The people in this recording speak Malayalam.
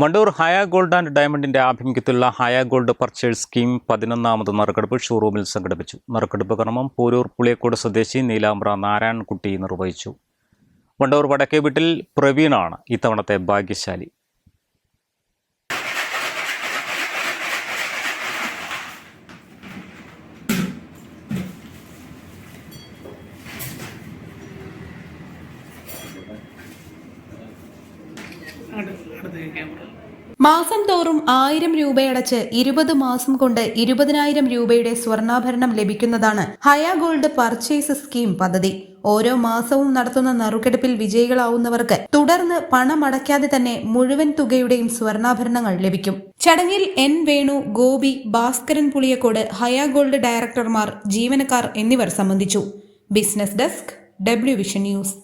വണ്ടൂർ ഹയ ഗോൾഡ് ആൻഡ് ഡയമണ്ടിന്റെ ആഭിമുഖ്യത്തിലുള്ള ഹയ ഗോൾഡ് പർച്ചേസ് സ്കീം പതിനൊന്നാമത് നറുക്കെടുപ്പ് ഷോറൂമിൽ സംഘടിപ്പിച്ചു. നറുക്കെടുപ്പ് ക്രമം പോരൂർ പുളിയക്കോട് സ്വദേശി നീലാമ്പ്ര നാരായണൻകുട്ടി നിർവഹിച്ചു. വണ്ടൂർ വടക്കേ വീട്ടിൽ പ്രവീണാണ് ഇത്തവണത്തെ ഭാഗ്യശാലി. മാസം തോറും ആയിരം രൂപയടച്ച് ഇരുപത് മാസം കൊണ്ട് ഇരുപതിനായിരം രൂപയുടെ സ്വർണാഭരണം ലഭിക്കുന്നതാണ് ഹയ ഗോൾഡ് പർച്ചേസ് സ്കീം പദ്ധതി. ഓരോ മാസവും നടത്തുന്ന നറുക്കെടുപ്പിൽ വിജയികളാവുന്നവർക്ക് തുടർന്ന് പണമടയ്ക്കാതെ തന്നെ മുഴുവൻ തുകയുടെയും സ്വർണാഭരണങ്ങൾ ലഭിക്കും. ചടങ്ങിൽ എൻ വേണു ഗോപി ഭാസ്കരൻ പുളിയക്കോട് ഹയ ഗോൾഡ് ഡയറക്ടർമാർ ജീവനക്കാർ എന്നിവർ സംബന്ധിച്ചു. Business desk W vision news.